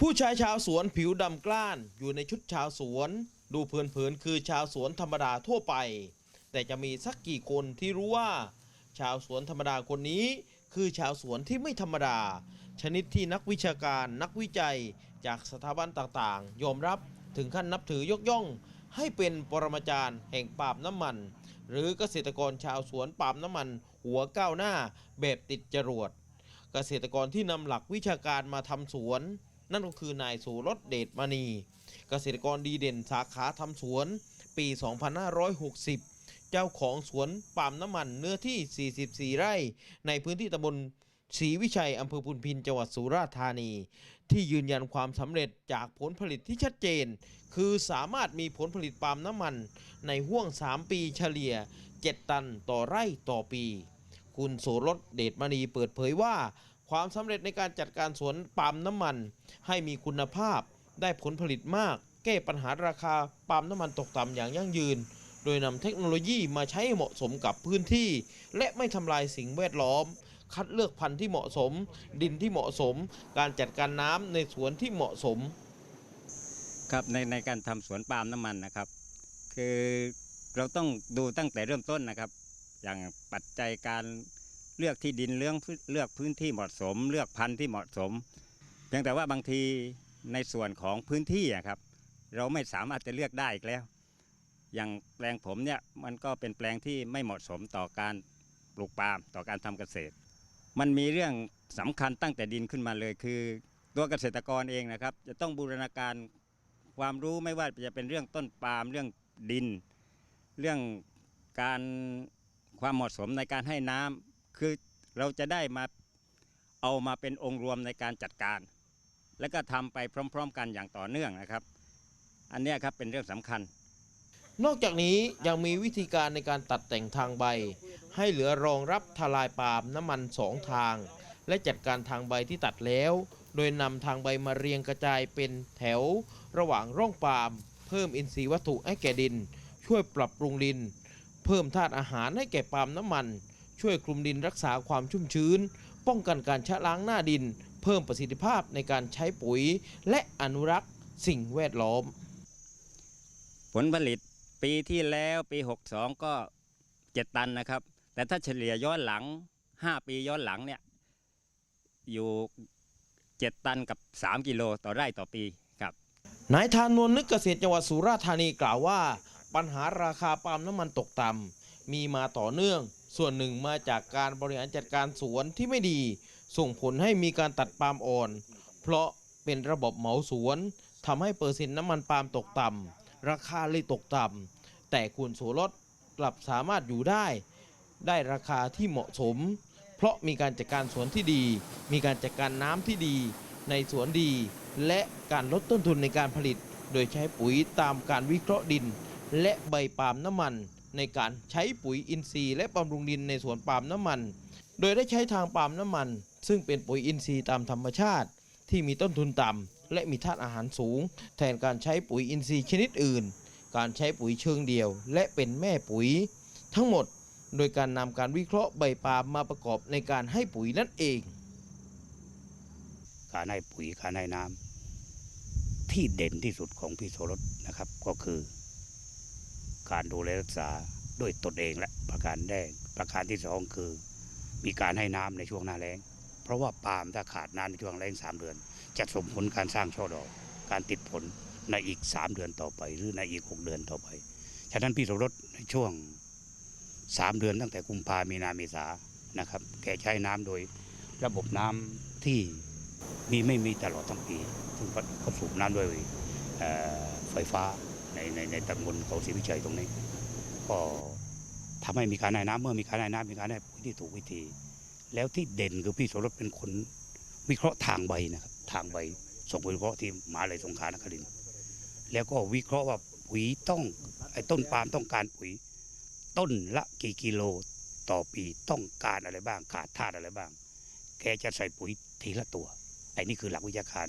ผู้ชายชาวสวนผิวดำกล้านอยู่ในชุดชาวสวน ดูเผินๆคือชาวสวนธรรมดาทั่วไป แต่จะมีสักกี่คนที่รู้ว่า ชาวสวนธรรมดาคนนี้ คือชาวสวนที่ไม่ธรรมดา ชนิดที่นักวิชาการนักวิจัยจากสถาบันต่างๆ ยอมรับถึงขั้นนับถือยกย่อง ให้เป็นปรมาจารย์แห่งปาล์มน้ำมัน หรือเกษตรกรชาวสวนปาล์มน้ำมัน หัวก้าวหน้าแบบติดจรวดเกษตรกรที่นำหลักวิชาการมาทำสวน นั่นก็คือนายสุรสเดชมณี เกษตรกรดีเด่นสาขาทำสวน ปี 2560 เจ้าของสวนปาล์มน้ำมันเนื้อที่ 44 ไร่ ในพื้นที่ตำบลศรีวิชัยอำเภอพุนพินจังหวัดสุราษฎร์ธานี ที่ยืนยันความสำเร็จจากผลผลิตที่ชัดเจน คือสามารถมีผลผลิตปาล์มน้ำมัน ในห่วง 3 ปีเฉลี่ย 7 ตันต่อไร่ต่อปี คุณโสรสเดชมณีเปิดเผยว่า ความสำเร็จในการจัดการสวนปาล์มน้ำมัน ให้มีคุณภาพได้ผลผลิตมาก แก้ปัญหาราคาปาล์มน้ำมันตกต่ำอย่างยั่งยืน โดยนำเทคโนโลยีมาใช้เหมาะสมกับพื้นที่ และไม่ทำลายสิ่งแวดล้อม คัดเลือกพันธุ์ที่เหมาะสม ดินที่เหมาะสม การจัดการน้ำในสวนที่เหมาะสมครับในในการทำสวนปาล์มน้ำมันนะครับ คือเราต้องดูตั้งแต่เริ่มต้นนะครับ อย่างปัจจัยการ เลือกที่ดินเลือกพื้นเลือกพื้นที่เหมาะสม เลือกพันธุ์ที่เหมาะสม เพียงแต่ว่าบางทีในส่วนของพื้นที่อะครับ เราไม่สามารถจะเลือกได้อีกแล้ว อย่างแปลงผมเนี่ยมันก็เป็นแปลงที่ไม่เหมาะสมต่อการปลูกปาล์มต่อการทำเกษตร มันมีเรื่องสำคัญตั้งแต่ดินขึ้นมาเลยคือตัวเกษตรกรเองนะครับ จะต้องบูรณาการความรู้ไม่ว่าจะเป็นเรื่องต้นปาล์มเรื่องดิน เรื่องการความเหมาะสมในการให้น้ำ คือเราจะได้มาเอามาเป็นองค์รวมในการจัดการ และก็ทำไปพร้อม ๆ กันอย่างต่อเนื่องนะครับ อันนี้ครับเป็นเรื่องสำคัญ นอกจากนี้ยังมีวิธีการในการตัดแต่งทางใบ ให้เหลือรองรับทลายปาล์มน้ำมันสองทาง และจัดการทางใบที่ตัดแล้ว โดยนำทางใบมาเรียงกระจายเป็นแถว ระหว่างร่องปาล์มเพิ่มอินทรีย์วัตถุให้แก่ดิน ช่วยปรับปรุงดิน เพิ่มธาตุอาหารให้แก่ปาล์มน้ำมัน ช่วยคลุมดินรักษาความชุ่มชื้น ป้องกันการชะล้างหน้าดิน เพิ่มประสิทธิภาพในการใช้ปุ๋ย และอนุรักษ์สิ่งแวดล้อม ผลผลิตปีที่แล้วปี 62 ก็ 7 ตันนะครับ แต่ถ้าเฉลี่ยย้อนหลัง 5 ปีย้อนหลังเนี่ยอยู่ 7 ตันกับ 3 กิโลต่อไร่ต่อปีครับนายธานนท์นึกเกษตรจังหวัดสุราษฎร์ธานีกล่าวว่า ปัญหาราคาปาล์มน้ำมันตกต่ำมีมาต่อเนื่อง ส่วนหนึ่งมาจากการบริหารจัดการสวนที่ไม่ดี ส่งผลให้มีการตัดปาล์มอ่อน เพราะเป็นระบบเหมาสวนทำให้เปอร์เซ็นต์น้ำมันปาล์มตกต่ำราคาเลยตกต่ำแต่คุณโสรสกลับสามารถอยู่ได้ ได้ราคาที่เหมาะสม เพราะมีการจัดการสวนที่ดี มีการจัดการน้ำที่ดี ในสวนดี และการลดต้นทุนในการผลิต โดยใช้ปุ๋ยตามการวิเคราะห์ดิน และใบปาล์มน้ำมัน ในการใช้ปุ๋ยอินทรีย์และบำรุงดินในสวนปาล์มน้ำมัน โดยได้ใช้ทางปาล์มน้ำมัน ซึ่งเป็นปุ๋ยอินทรีย์ตามธรรมชาติ ที่มีต้นทุนต่ำและมีธาตุอาหารสูง แทนการใช้ปุ๋ยอินทรีย์ชนิดอื่น การใช้ปุ๋ยเชิงเดียว และเป็นแม่ปุ๋ย ทั้งหมดโดยการนำการวิเคราะห์ใบปาล์มมาประกอบในการให้ปุ๋ยนั่นเอง การให้ปุ๋ยการให้น้ำที่เด่นที่สุดของพี่โสรสนะครับก็คือ การดูแลรักษาด้วยตนเองและประการแรกประการที่สองคือ มีการให้น้ำในช่วงหน้าแล้ง เพราะว่าปาล์มถ้าขาดน้ำในช่วงแล้งสามเดือน จะส่งผลการสร้างช่อดอก การติดผลในอีกสามเดือนต่อไป หรือในอีกหกเดือนต่อไป ฉะนั้นพี่โสรสในช่วงสามเดือนตั้งแต่กุมภามีนาเมษานะครับ แกใช้น้ำโดยระบบน้ำที่มีไม่มีตลอดทั้งปี ซึ่งเขาสูบน้ำด้วยไฟฟ้า ในในในตำบลเขาศรีวิชัยตรงนี้ ก็ทำให้มีการให้น้ำเมื่อมีการให้น้ำมีการให้ปุ๋ยที่ถูกวิธี แล้วที่เด่นคือพี่โสรสเป็นคนวิเคราะห์ทางใบนะครับ ทางใบส่งไปวิเคราะห์ที่มหาลัยสงขลานครินทร์แล้วก็วิเคราะห์ว่าปุ๋ยต้องไอ้ต้นปาล์มต้องการปุ๋ย ต้นละกี่กิโลต่อปีต้องการอะไรบ้าง ขาดธาตุอะไรบ้าง แกจะใส่ปุ๋ยทีละตัวไอ้นี่คือหลักวิชาการ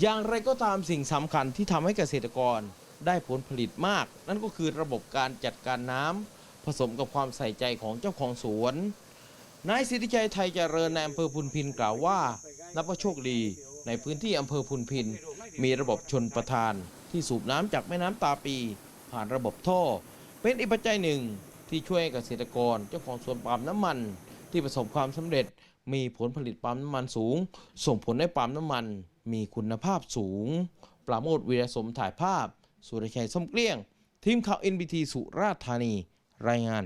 อย่างไรก็ตามสิ่งสำคัญที่ทำให้เกษตรกร ได้ผลผลิตมาก นั่นก็คือระบบการจัดการน้ำผสมกับความใส่ใจของเจ้าของสวน นายสิทธิชัยไทยเจริญในอำเภอพุนพินกล่าวว่า นับว่าโชคดีในพื้นที่อำเภอพุนพิน มีระบบชนประทาน ที่สูบน้ำจากแม่น้ำตาปี ผ่านระบบท่อ เป็นอีกปัจจัยหนึ่งที่ช่วยเกษตรกรเจ้าของสวนปาล์มน้ำมัน ที่ประสบความสำเร็จมีผลผลิตปาล์มน้ำมันสูง ส่งผลให้ปาล์มน้ำมัน มีคุณภาพสูง ปราโมทวีรสมถ่ายภาพ สุรชัยส้มเกลี้ยง ทีมข่าว NBT สุราษฎร์ธานี รายงาน